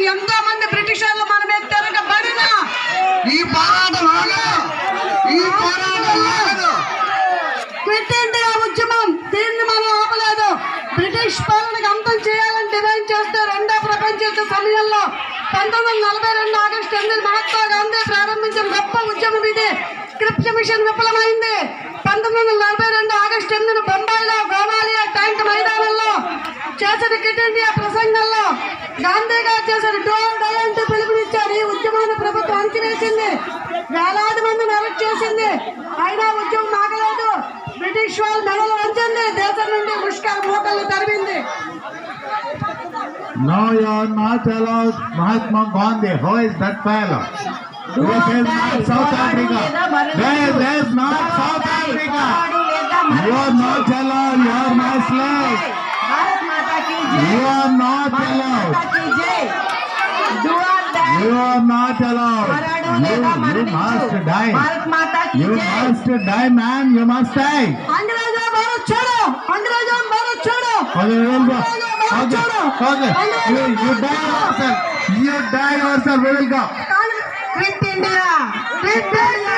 ఎంతో మంది బ్రిటిషర్లు మన మీద తిరగబడిన. ఈ పోరాటం ఆగదు. ఈ పోరాటం ఆగదు. క్విట్ ఇండియా ఉద్యమం దీన్ని మనం ఆపలేదు. బ్రిటిష్ పాలనకు అంతం చేయాలని డిమాండ్ చేస్తే రెండో ప్రపంచ యుద్ధ సమయంలో పంతొమ్మిది నలభై రెండు ఆగస్టు ఎనిమిది మహాత్మా గాంధీ ప్రారంభించిన గొప్ప ఉద్యమం ఇది. క్రిప్స్ మిషన్ విఫలమైంది. పంతొమ్మిది వందల నలభై రెండు ఆగస్టు ఎనిమిది బొంబాయిలో గోమాలియా ట్యాంక్ మైదానంలో చేసిన క్విట్ ఇండియా ప్రసంగంలో గాంధీ అంచివేసింది వేలాది మందిని అరెస్ట్ చేసింది అయినా ఉద్యమం ఆగలేదు బ్రిటిష్ వాళ్ళు మెడలు వంచింది దేశం నుండి ముష్కర మూటలు తరిమింది No, you are not allowed Mahatma Gandhi. Who is that fellow? This is not South Africa. This is not South Africa. You are not allowed. You are my slave. You are not. You are not allowed. You, you must die. You must die, man. You must die. अंग्रेजों भारत छोड़ो. अंग्रेजों भारत छोड़ो. अंग्रेजों भारत छोड़ो. Okay. You, you die yourself. You die yourself. We will go. Quit India. Quit India.